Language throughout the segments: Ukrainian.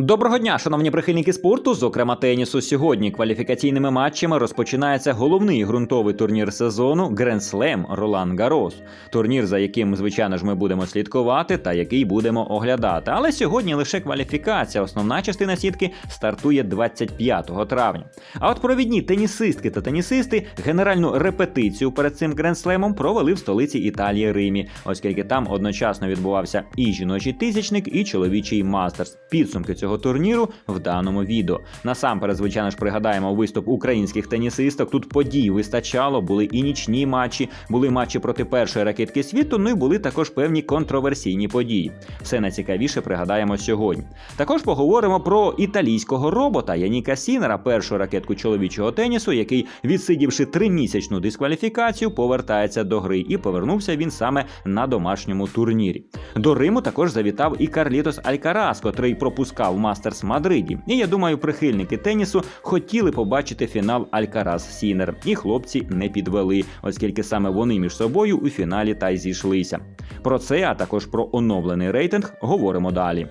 Доброго дня, шановні прихильники спорту, зокрема тенісу. Сьогодні кваліфікаційними матчами розпочинається головний ґрунтовий турнір сезону Slam Ролан Гарос. Турнір, за яким, звичайно ж, ми будемо слідкувати та який будемо оглядати. Але сьогодні лише кваліфікація. Основна частина сітки стартує 25 травня. А от провідні тенісистки та тенісисти генеральну репетицію перед цим грандслемом провели в столиці Італії Римі, оскільки там одночасно відбувався і жіночий тисячник, і чоловічий мастерс. Підсумки цього турніру в даному відео. Насамперед, звичайно ж, пригадаємо виступ українських тенісисток. Тут подій вистачало, були і нічні матчі, були матчі проти першої ракетки світу. Ну і були також певні контроверсійні події. Все найцікавіше пригадаємо сьогодні. Також поговоримо про італійського робота Яніка Сінера, першу ракетку чоловічого тенісу, який, відсидівши тримісячну дискваліфікацію, повертається до гри, і повернувся він саме на домашньому турнірі. До Риму також завітав і Карлітос Алькарас, котрий пропускав Мастерс Мадриді. І я думаю, прихильники тенісу хотіли побачити фінал Алькарас Сінер. І хлопці не підвели, оскільки саме вони між собою у фіналі та й зійшлися. Про це, а також про оновлений рейтинг, говоримо далі.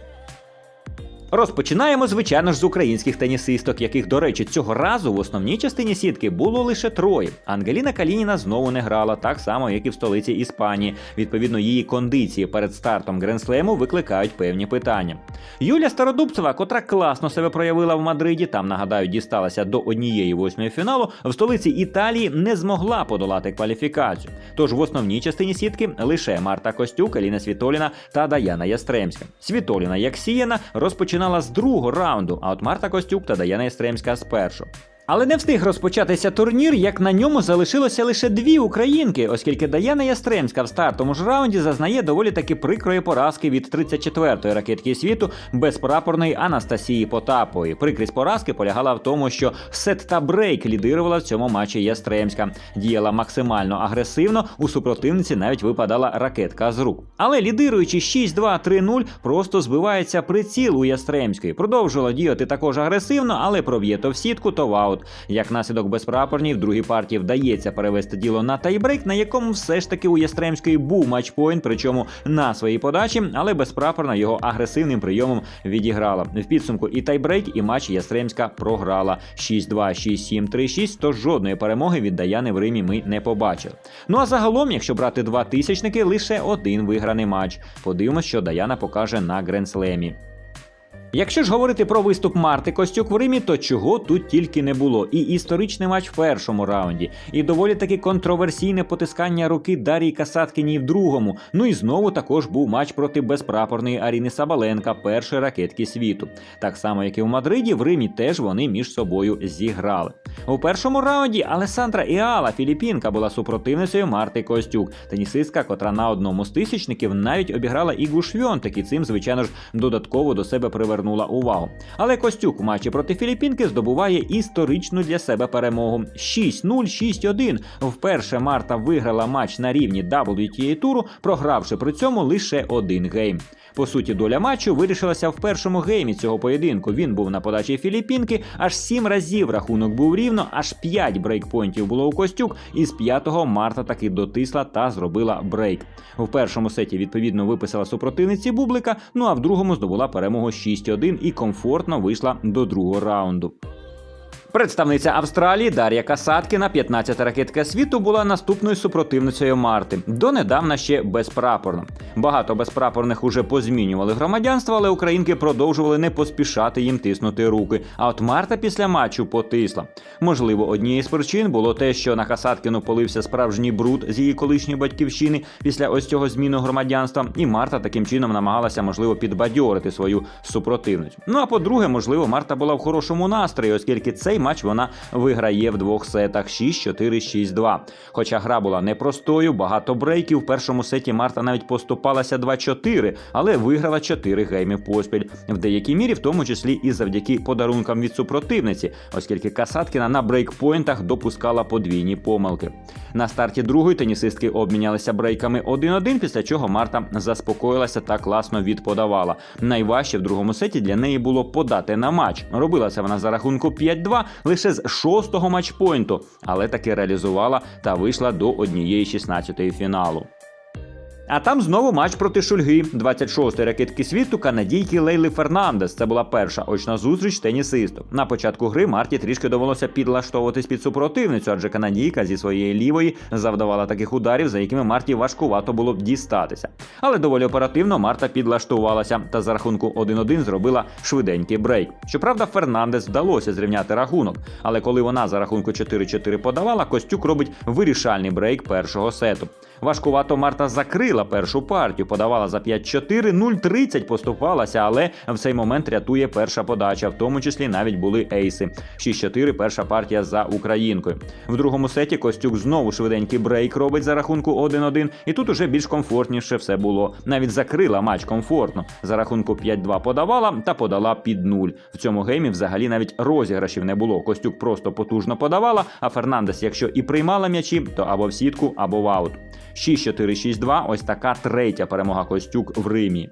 Розпочинаємо, звичайно ж, з українських тенісисток, яких, до речі, цього разу в основній частині сітки було лише троє. Ангеліна Калініна знову не грала, так само, як і в столиці Іспанії. Відповідно, її кондиції перед стартом Гренслему викликають певні питання. Юля Стародубцева, котра класно себе проявила в Мадриді, там нагадаю, дісталася до однієї восьмої фіналу, в столиці Італії не змогла подолати кваліфікацію. Тож в основній частині сітки лише Марта Костюк, Еліна Світоліна та Даяна Ястремська. Світоліна, як сіяна, розпочинала з другого раунду, а от Марта Костюк та Даяна Єстремська з першого. Але не встиг розпочатися турнір, як на ньому залишилося лише дві українки, оскільки Даяна Ястремська в стартовому ж раунді зазнає доволі таки прикрої поразки від 34-ї ракетки світу безпрапорної Анастасії Потапової. Прикрість поразки полягала в тому, що сет та брейк лідирувала в цьому матчі Ястремська. Діяла максимально агресивно, у супротивниці навіть випадала ракетка з рук. Але лідируючи 6-2-3-0, просто збивається приціл у Ястремської. Продовжувала діяти також агресивно, але проб'є то в сітку, то в аут. Як наслідок безпрапорній, в другій партії вдається перевести діло на тайбрейк, на якому все ж таки у Ястремської був матчпойнт, причому на своїй подачі, але безпрапорна його агресивним прийомом відіграла. В підсумку і тайбрейк, і матч Ястремська програла 6-2, 6-7, 3-6, тож жодної перемоги від Даяни в Римі ми не побачили. Ну а загалом, якщо брати два тисячники, лише один виграний матч. Подивимось, що Даяна покаже на Гренслемі. Якщо ж говорити про виступ Марти Костюк в Римі, то чого тут тільки не було. І історичний матч в першому раунді, і доволі таки контроверсійне потискання руки Дарії Касаткіній в другому. Ну і знову також був матч проти безпрапорної Аріни Сабаленка, першої ракетки світу. Так само, як і в Мадриді, в Римі теж вони між собою зіграли. У першому раунді Алесандра Іала, філіппінка, була супротивницею Марти Костюк, тенісистка, котра на одному з тисячників навіть обіграла Ігу Швьонтек і цим, звичайно ж, додатково до себе привернула увагу. Але Костюк в матчі проти Філіппінки здобуває історичну для себе перемогу 6-0, 6-1. Вперше Марта виграла матч на рівні WTA туру, програвши при цьому лише один гейм. По суті, доля матчу вирішилася в першому геймі цього поєдинку. Він був на подачі Філіппінки, аж сім разів рахунок був рівно, аж п'ять брейкпойнтів було у Костюк, і з п'ятого Марта таки дотисла та зробила брейк. В першому сеті відповідно виписала супротивниці Бублика, ну а в другому здобула перемогу 6-1 і комфортно вийшла до другого раунду. Представниця Австралії Дар'я Касаткіна, 15-та ракетка світу, була наступною супротивницею Марти. Донедавна ще безпрапорна. Багато безпрапорних уже позмінювали громадянство, але українки продовжували не поспішати їм тиснути руки. А от Марта після матчу потисла. Можливо, однією з причин було те, що на Касаткіну полився справжній бруд з її колишньої батьківщини після ось цього зміну громадянства, і Марта таким чином намагалася, можливо, підбадьорити свою супротивницю. Ну а по-друге, можливо, Марта була в хорошому настрої, оскільки цей матч вона виграє в двох сетах 6-4, 6-2. Хоча гра була непростою, багато брейків. В першому сеті Марта навіть поступалася 2-4, але виграла 4 гейми поспіль. В деякій мірі, в тому числі і завдяки подарункам від супротивниці, оскільки Касаткіна на брейкпойнтах допускала подвійні помилки. На старті другої тенісистки обмінялися брейками 1-1, після чого Марта заспокоїлася та класно відподавала. Найважче в другому сеті для неї було подати на матч. Робила це вона за рахунку 5-2 лише з шостого матчпойнту, але таки реалізувала та вийшла до однієї 16-ї фіналу. А там знову матч проти Шульги, 26-ї ракетки світу канадійки Лейли Фернандес. Це була перша очна зустріч тенісисток. На початку гри Марті трішки довелося підлаштовуватись під супротивницю, адже канадійка зі своєї лівої завдавала таких ударів, за якими Марті важкувато було б дістатися. Але доволі оперативно Марта підлаштувалася та за рахунку 1-1 зробила швиденький брейк. Щоправда, Фернандес вдалося зрівняти рахунок, але коли вона за рахунку 4-4 подавала, Костюк робить вирішальний брейк першого сету. Важкувато Марта закрила першу партію, подавала за 5-4, 0-30 поступалася, але в цей момент рятує перша подача, в тому числі навіть були ейси. 6-4 перша партія за українкою. В другому сеті Костюк знову швиденький брейк робить за рахунку 1-1, і тут уже більш комфортніше все було. Навіть закрила матч комфортно. За рахунку 5-2 подавала та подала під 0. В цьому геймі взагалі навіть розіграшів не було. Костюк просто потужно подавала, а Фернандес, якщо і приймала м'ячі, то або в сітку, або в аут. 6-4-6-2 ось така третя перемога Костюк в Римі.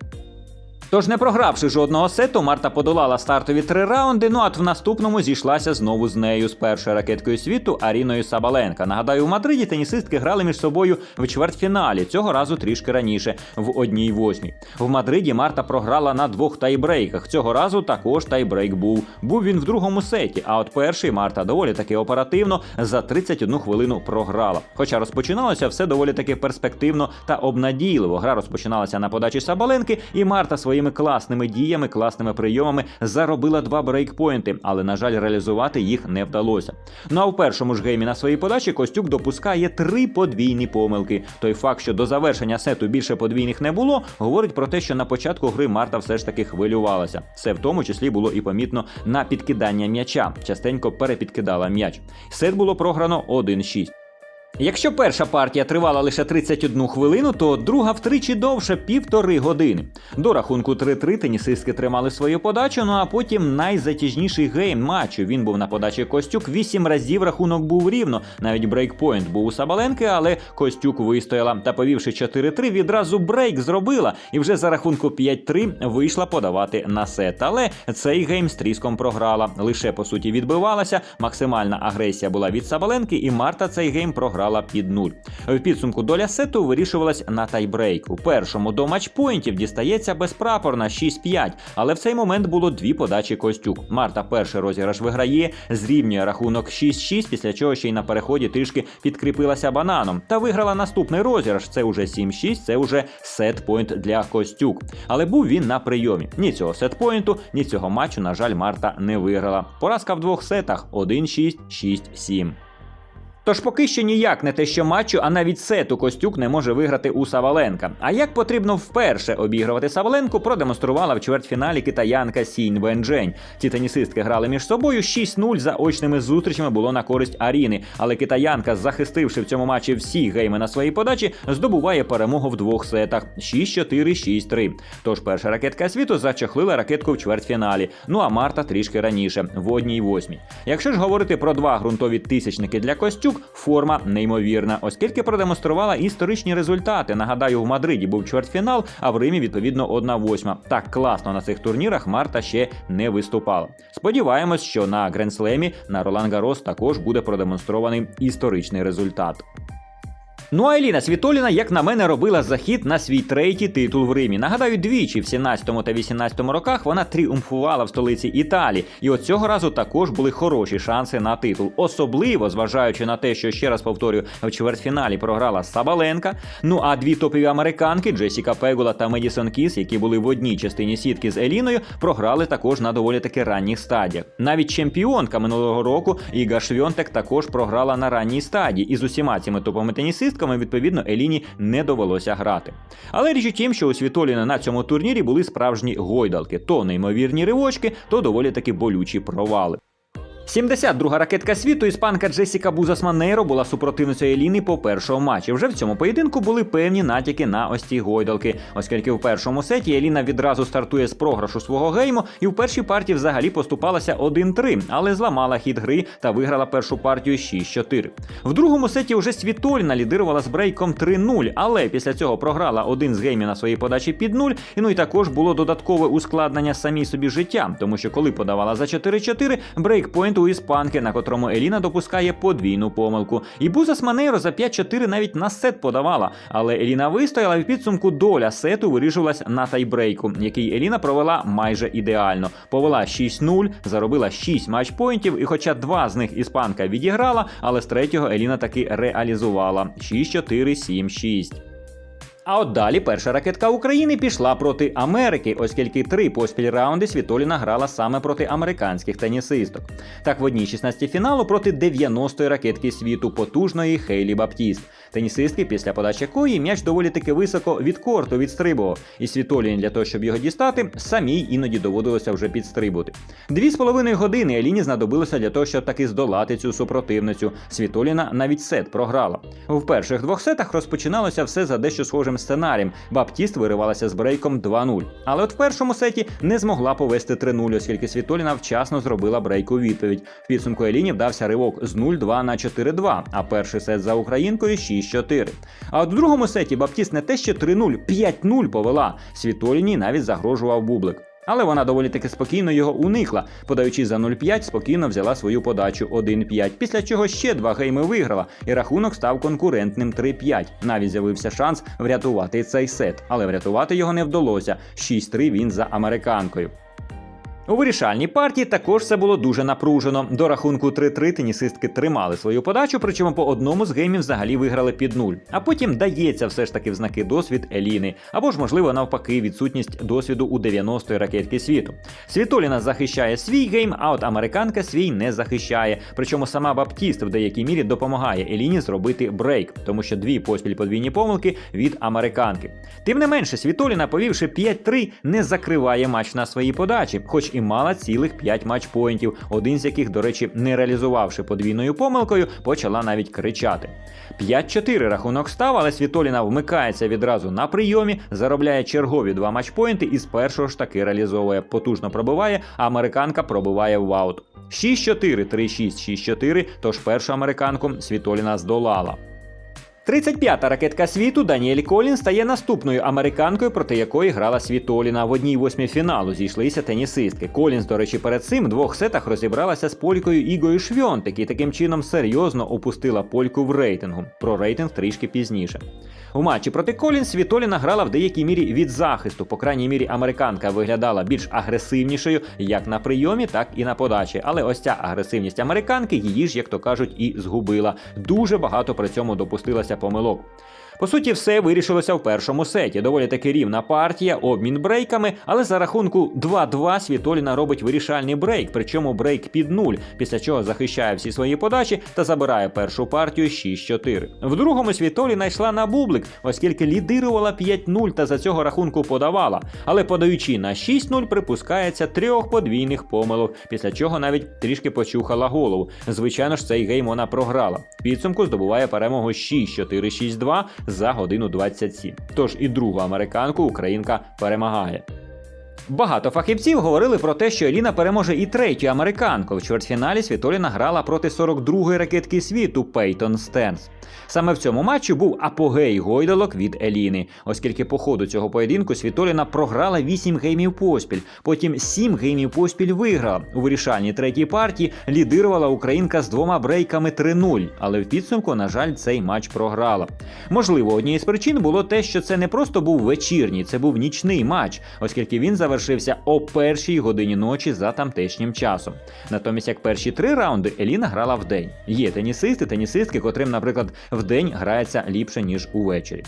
Тож, не програвши жодного сету, Марта подолала стартові три раунди. Ну а в наступному зійшлася знову з нею з першою ракеткою світу Аріною Сабаленка. Нагадаю, у Мадриді тенісистки грали між собою в чвертьфіналі. Цього разу трішки раніше, в одній восьмій. В Мадриді Марта програла на двох тайбрейках. Цього разу також тайбрейк був. Був він в другому сеті. А от перший Марта доволі таки оперативно за 31 хвилину програла. Хоча розпочиналося все доволі таки перспективно та обнадійливо. Гра розпочиналася на подачі Сабаленки, і Марта своїми класними діями, класними прийомами заробила два брейкпойнти, але на жаль, реалізувати їх не вдалося. Ну а в першому ж геймі на своїй подачі Костюк допускає три подвійні помилки. Той факт, що до завершення сету більше подвійних не було, говорить про те, що на початку гри Марта все ж таки хвилювалася. Це в тому числі було і помітно на підкидання м'яча. Частенько перепідкидала м'яч. Сет було програно 1-6. Якщо перша партія тривала лише 31 хвилину, то друга втричі довше півтори години. До рахунку 3-3 тенісистки тримали свою подачу, ну а потім найзатяжніший гейм матчу. Він був на подачі Костюк. Вісім разів рахунок був рівно. Навіть брейкпойнт був у Сабаленки, але Костюк вистояла та, повівши 4-3, відразу брейк зробила і вже за рахунку 5-3 вийшла подавати на сет. Але цей гейм з тріском програла. Лише по суті відбивалася. Максимальна агресія була від Сабаленки, і Марта цей гейм програла під нуль. В підсумку доля сету вирішувалась на тайбрейк. У першому до матчпоінтів дістається безпрапорна 6-5, але в цей момент було дві подачі Костюк. Марта перший розіграш виграє, зрівнює рахунок 6-6, після чого ще й на переході трішки підкріпилася бананом. Та виграла наступний розіграш. Це уже 7-6, це уже сетпойнт для Костюк. Але був він на прийомі. Ні цього сетпойнту, ні цього матчу, на жаль, Марта не виграла. Поразка в двох сетах 1-6, 6-7. Тож поки що ніяк не те, що матчу, а навіть сету Костюк не може виграти у Саваленка. А як потрібно вперше обігрувати Саваленку, продемонструвала в чвертьфіналі китаянка Сінь Венджень. Ці тенісистки грали між собою 6-0 за очними зустрічами було на користь Аріни. Але китаянка, захистивши в цьому матчі всі гейми на своїй подачі, здобуває перемогу в двох сетах 6-4, 6-3. Тож перша ракетка світу зачахлила ракетку в чвертьфіналі. Ну а Марта трішки раніше, в одній восьмій. Якщо ж говорити про два ґрунтові тисячники для Костюк, форма неймовірна, оскільки продемонструвала історичні результати. Нагадаю, в Мадриді був чвертьфінал, а в Римі відповідно одна восьма. Так класно на цих турнірах Марта ще не виступала. Сподіваємось, що на Гренслемі на Ролан Гарос також буде продемонстрований історичний результат. Ну а Еліна Світоліна, як на мене, робила захід на свій третій титул в Римі. Нагадаю, двічі в 17-му та 18 роках вона тріумфувала в столиці Італії, і от цього разу також були хороші шанси на титул, особливо зважаючи на те, що ще раз повторюю, в чвертьфіналі програла Сабаленка. Ну а дві топові американки Джесіка Пегула та Медісон Кіс, які були в одній частині сітки з Еліною, програли також на доволі таки ранніх стадіях. Навіть чемпіонка минулого року Іга Швьонтек також програла на ранній стадії, і з усіма цими топовими тенісистками відповідно Еліні не довелося грати. Але річ у тім, що у Світоліна на цьому турнірі були справжні гойдалки, то неймовірні ривочки, то доволі таки болючі провали. 72-га ракетка світу іспанка Джесіка Бузас Манейро була супротивницею Еліни по першому матчі. Вже в цьому поєдинку були певні натяки на ось ці гойдалки, оскільки в першому сеті Еліна відразу стартує з програшу свого гейму і в першій партії взагалі поступалася 1-3, але зламала хід гри та виграла першу партію 6-4. В другому сеті вже Світоліна лідирувала з брейком 3-0, але після цього програла один з геймів на своїй подачі під 0, і ну і також було додаткове ускладнення самій собі життя, тому що коли подавала за 4-4, брейкпойнт матчпойнт у іспанки, на котрому Еліна допускає подвійну помилку. І Буза з Манейро за 5-4 навіть на сет подавала, але Еліна вистояла і в підсумку доля сету вирішувалась на тайбрейку, який Еліна провела майже ідеально. Повела 6-0, заробила 6 матчпойнтів, і хоча два з них іспанка відіграла, але з третього Еліна таки реалізувала 6-4, 7-6. А от далі перша ракетка України пішла проти Америки, оскільки три поспіль раунди Світоліна грала саме проти американських тенісисток. Так в одній 16 фіналу проти 90-ї ракетки світу потужної Хейлі Баптіст. Тенісистки, після подачі якої м'яч доволі таки високо від корту відстрибував, і Світоліні для того, щоб його дістати, самій іноді доводилося вже підстрибути. Дві з половиною години Еліні знадобилося для того, щоб таки здолати цю супротивницю. Світоліна навіть сет програла. В перших двох сетах розпочиналося все за дещо схожим сценарієм. Баптіст виривалася з брейком 2-0. Але от в першому сеті не змогла повести 3-0, оскільки Світоліна вчасно зробила брейк у відповідь. В підсумку Еліні вдався ривок з 0-2 на 4-2, а перший сет за Українкою 6-4. А от в другому сеті Баптіст не те що 3-0, 5-0 повела. Світоліні навіть загрожував бублик. Але вона доволі таки спокійно його уникла, подаючи за 0-5, спокійно взяла свою подачу 1-5, після чого ще два гейми виграла, і рахунок став конкурентним 3-5. Навіть з'явився шанс врятувати цей сет, але врятувати його не вдалося. 6-3 він за американкою. У вирішальній партії також все було дуже напружено. До рахунку 3-3 тенісистки тримали свою подачу, причому по одному з геймів взагалі виграли під нуль. А потім дається все ж таки в знаки досвід Еліни, або ж, можливо, навпаки, відсутність досвіду у 90-ї ракетки світу. Світоліна захищає свій гейм, а от американка свій не захищає. Причому сама Баптіст в деякій мірі допомагає Еліні зробити брейк, тому що дві поспіль подвійні помилки від американки. Тим не менше, Світоліна, повівши 5-3, не закриває матч на своїй подачі, хоч і мала цілих 5 матчпоінтів, один з яких, до речі, не реалізувавши подвійною помилкою, почала навіть кричати. 5-4 рахунок став, але Світоліна вмикається відразу на прийомі, заробляє чергові два матчпоінти і з першого ж таки реалізовує, потужно пробиває, а американка пробиває в аут. 6-4, 3-6, 6-4, тож першу американку Світоліна здолала. 35-та ракетка світу Даніель Колін стає наступною американкою, проти якої грала Світоліна. В одній восьмій фіналу зійшлися тенісистки. Колінс, до речі, перед цим двох сетах розібралася з полькою Ігою Швьонтик і таким чином серйозно опустила польку в рейтингу. Про рейтинг трішки пізніше. У матчі проти Колінс Вітоліна грала в деякій мірі від захисту. По крайній мірі, американка виглядала більш агресивнішою як на прийомі, так і на подачі. Але ось ця агресивність американки її ж, як то кажуть, і згубила. Дуже багато при цьому допустилася помилок. По суті, все вирішилося в першому сеті. Доволі таки рівна партія, обмін брейками, але за рахунку 2-2 Світоліна робить вирішальний брейк, причому брейк під нуль, після чого захищає всі свої подачі та забирає першу партію 6-4. В другому Світоліна йшла на бублик, оскільки лідирувала 5-0 та за цього рахунку подавала. Але подаючи на 6-0, припускається трьох подвійних помилок, після чого навіть трішки почухала голову. Звичайно ж, цей гейм вона програла. В підсумку здобуває перемогу 6-4-6-2 за годину 27. Тож і другу американку українка перемагає. Багато фахівців говорили про те, що Еліна переможе і третю американку. В чвертьфіналі Світоліна грала проти 42-ї ракетки світу Пейтон Стенс. Саме в цьому матчі був апогей гойдалок від Еліни, оскільки по ходу цього поєдинку Світоліна програла 8 геймів поспіль, потім 7 геймів поспіль виграла. У вирішальній третій партії лідирувала українка з двома брейками 3-0, але в підсумку, на жаль, цей матч програла. Можливо, однією з причин було те, що це не просто був вечірній, це був нічний матч, оскільки він завершився о першій годині ночі за тамтешнім часом. Натомість, як перші три раунди, Еліна грала вдень. Є тенісисти, тенісистки, котрим, наприклад, вдень грається ліпше ніж увечері.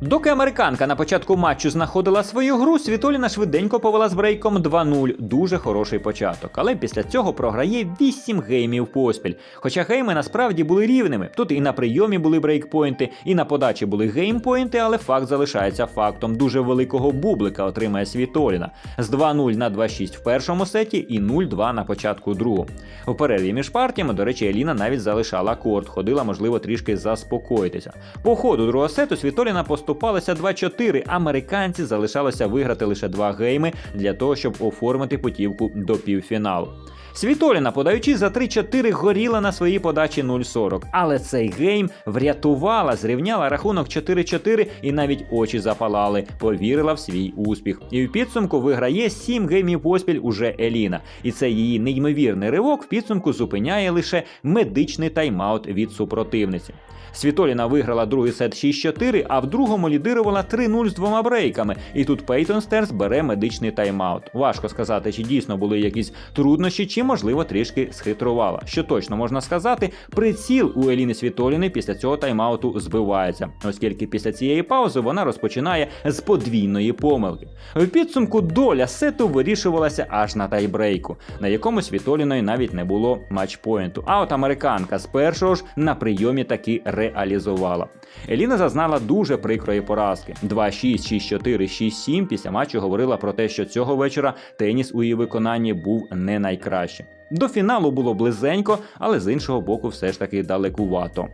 Доки американка на початку матчу знаходила свою гру, Світоліна швиденько повела з брейком 2-0. Дуже хороший початок. Але після цього програє 8 геймів поспіль. Хоча гейми насправді були рівними. Тут і на прийомі були брейкпойнти, і на подачі були геймпойнти, але факт залишається фактом. Дуже великого бублика отримає Світоліна. З 2-0 на 2-6 в першому сеті і 0-2 на початку другого. У перерві між партіями, до речі, Еліна навіть залишала корт, ходила, можливо, трішки заспокоїтися. По ходу другого сету Світоліна поступово поступалися 2-4. Американці залишалося виграти лише два гейми для того, щоб оформити путівку до півфіналу. Світоліна, подаючи за 3-4, горіла на своїй подачі 0-40. Але цей гейм врятувала, зрівняла рахунок 4-4 і навіть очі запалали, повірила в свій успіх. І в підсумку виграє 7 геймів поспіль уже Еліна. І цей її неймовірний ривок в підсумку зупиняє лише медичний тайм-аут від супротивниці. Світоліна виграла другий сет 6-4, а в другому лідирувала 3-0 з двома брейками. І тут Пейтон Стерс бере медичний тайм-аут. Важко сказати, чи дійсно були якісь труднощі, чи можливо трішки схитрувала. Що точно можна сказати, приціл у Еліни Світоліни після цього тайм-ауту збивається, оскільки після цієї паузи вона розпочинає з подвійної помилки. В підсумку доля сету вирішувалася аж на тайбрейку, на якому Світоліної навіть не було матчпоінту. А от американка з першого ж на прийомі таки реалізувала. Еліна зазнала дуже прикрої поразки. 2-6, 6-4, 6-7 після матчу говорила про те, що цього вечора теніс у її виконанні був не найкращим. До фіналу було близенько, але з іншого боку, все ж таки далекувато.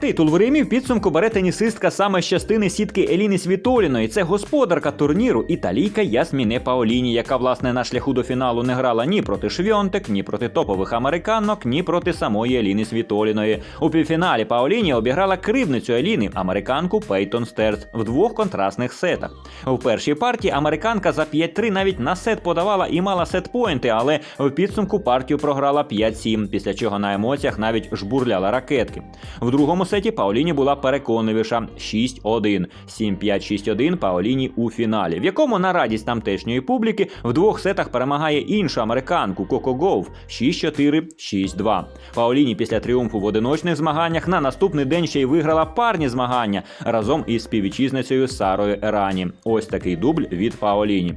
Титул в Римі в підсумку бере тенісистка саме з частини сітки Еліни Світоліної. Це господарка турніру італійка Ясміне Паоліні, яка власне на шляху до фіналу не грала ні проти Швьонтек, ні проти топових американок, ні проти самої Еліни Світоліної. У півфіналі Паоліні обіграла кривницю Еліни, американку Пейтон Стерц, в двох контрастних сетах. В першій партії американка за 5-3 навіть на сет подавала і мала сет-поінти, але в підсумку партію програла 5-7, після чого на емоціях навіть жбурляла ракетки. В другому сеті Паоліні була переконливіша 6-1, 7-5-6-1 Паоліні у фіналі, в якому на радість тамтешньої публіки в двох сетах перемагає іншу американку Коко Гоув 6-4, 6-2. Паоліні після тріумфу в одиночних змаганнях на наступний день ще й виграла парні змагання разом із співвітчизницею Сарою Ерані. Ось такий дубль від Паоліні.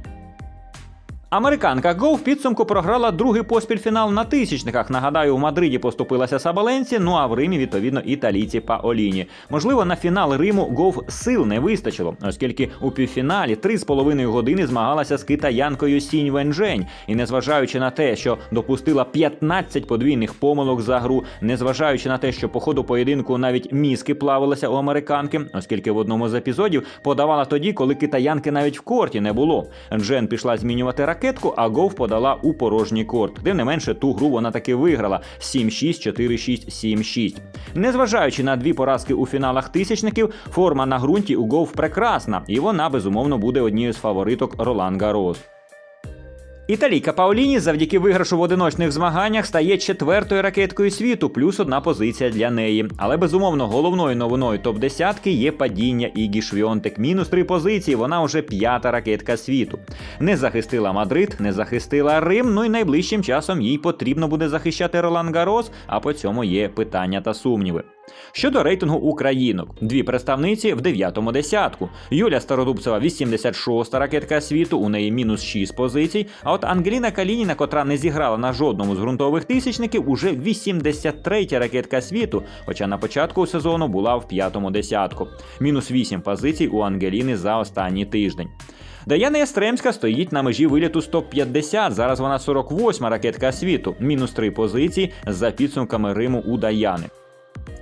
Американка Го в підсумку програла другий поспіль фінал на тисячниках. Нагадаю, у Мадриді поступилася Сабаленці, ну а в Римі відповідно італійці Паоліні. Можливо, на фінал Риму Гов сил не вистачило, оскільки у півфіналі 3,5 години змагалася з китаянкою Сінь Венжень. І незважаючи на те, що допустила 15 подвійних помилок за гру, незважаючи на те, що по ходу поєдинку навіть мізки плавилися у американки, оскільки в одному з епізодів подавала тоді, коли китаянки навіть в корті не було. Джен пішла змінювати ракету, а Гов подала у порожній корт. Тим не менше, ту гру вона таки виграла 7-6, 4-6, 7-6. Незважаючи на дві поразки у фіналах тисячників, форма на ґрунті у Гов прекрасна, і вона безумовно буде однією з фавориток Ролан Гарос. Італійка Паоліні завдяки виграшу в одиночних змаганнях стає четвертою ракеткою світу, плюс одна позиція для неї. Але безумовно головною новиною топ-10 є падіння Ігі Швіонтек. Мінус три позиції. Вона вже п'ята ракетка світу. Не захистила Мадрид, не захистила Рим. Ну і найближчим часом їй потрібно буде захищати Ролан Гарос. А по цьому є питання та сумніви. Щодо рейтингу українок, дві представниці в дев'ятому десятку. Юля Стародубцева 86-та ракетка світу, у неї мінус 6 позицій. А от Ангеліна Калініна, котра не зіграла на жодному з ґрунтових тисячників, уже 83-я ракетка світу, хоча на початку сезону була в п'ятому десятку. Мінус 8 позицій у Ангеліни за останній тиждень. Даяна Ястремська стоїть на межі виліту з топ-50. Зараз вона 48 ракетка світу, мінус 3 позиції за підсумками Риму у Даяни.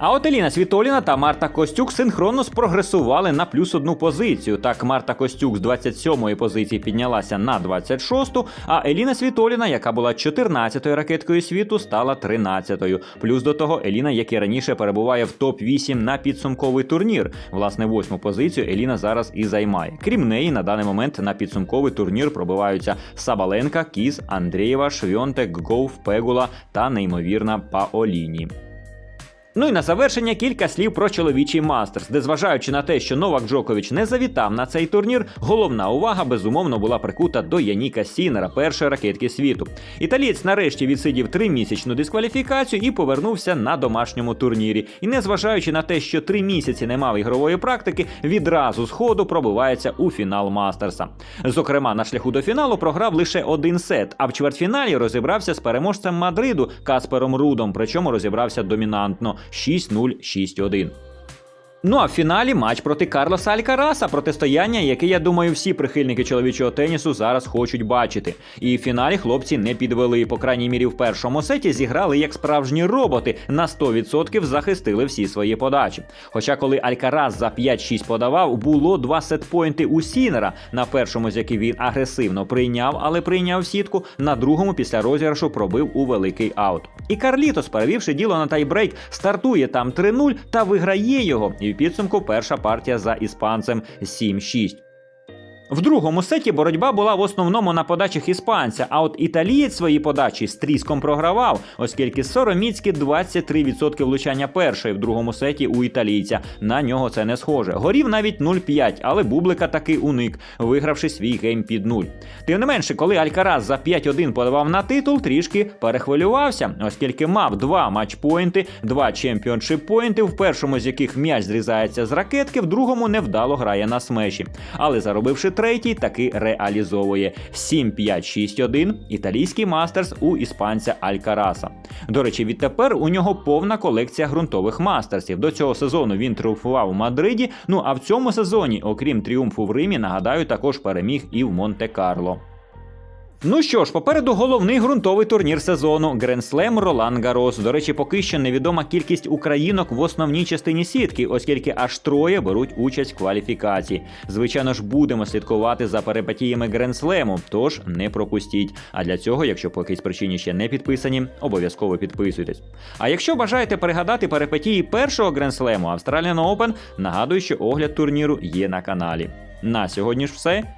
А от Еліна Світоліна та Марта Костюк синхронно спрогресували на плюс одну позицію. Так, Марта Костюк з 27-ї позиції піднялася на 26-ту, а Еліна Світоліна, яка була 14-ю ракеткою світу, стала 13-ю. Плюс до того Еліна, як і раніше, перебуває в топ-8 на підсумковий турнір. Власне, восьму позицію Еліна зараз і займає. Крім неї, на даний момент на підсумковий турнір пробиваються Сабаленка, Кіз, Андрієва, Швьонтек, Гоуф, Пегула та неймовірна Паоліні. Ну і на завершення кілька слів про чоловічий мастерс, де, зважаючи на те, що Новак Джокович не завітав на цей турнір, головна увага безумовно була прикута до Яніка Сінера, першої ракетки світу. Італієць нарешті відсидів тримісячну дискваліфікацію і повернувся на домашньому турнірі. І незважаючи на те, що три місяці не мав ігрової практики, відразу з ходу пробивається у фінал мастерса. Зокрема, на шляху до фіналу програв лише один сет, а в чвертьфіналі розібрався з переможцем Мадриду Каспером Рудом, причому розібрався домінантно 6-0, 6-1. Ну а в фіналі матч проти Карлоса Алькараса, протистояння, яке, я думаю, всі прихильники чоловічого тенісу зараз хочуть бачити. І в фіналі хлопці не підвели. По крайній мірі в першому сеті зіграли як справжні роботи, на 100% захистили всі свої подачі. Хоча, коли Алькарас за 5-6 подавав, було два сетпойнти у Сінера, на першому з яких він агресивно прийняв, але прийняв сітку, на другому після розіграшу пробив у великий аут. І Карлітос, перевівши діло на тайбрейк, стартує там 3-0 та виграє його. І підсумку перша партія за іспанцем 7-6. В другому сеті боротьба була в основному на подачах іспанця, а от італієць свої подачі з тріском програвав, оскільки Сороміцький 23% влучання першої в другому сеті у італійця. На нього це не схоже. Горів навіть 0-5, але Бублика таки уник, вигравши свій гейм під 0. Тим не менше, коли Алькарас за 5-1 подавав на титул, трішки перехвилювався, оскільки мав два матчпойнти, два чемпіоншип-поінти, в першому з яких м'яч зрізається з ракетки, в другому невдало грає на смеші. Але заробивши третій, таки реалізовує 7-5-6-1 італійський мастерс у іспанця Алькараса. До речі, відтепер у нього повна колекція ґрунтових мастерсів. До цього сезону він тріумфував у Мадриді. Ну а в цьому сезоні, окрім тріумфу в Римі, нагадаю, також переміг і в Монте-Карло. Ну що ж, попереду головний ґрунтовий турнір сезону Гренслем Ролан Гарос. До речі, поки що невідома кількість українок в основній частині сітки, оскільки аж троє беруть участь в кваліфікації. Звичайно ж, будемо слідкувати за перипетіями Гренслему, тож не пропустіть. А для цього, якщо по якійсь причині ще не підписані, обов'язково підписуйтесь. А якщо бажаєте перегадати перипетії першого Гренслему Australian Open, нагадую, що огляд турніру є на каналі. На сьогодні ж все.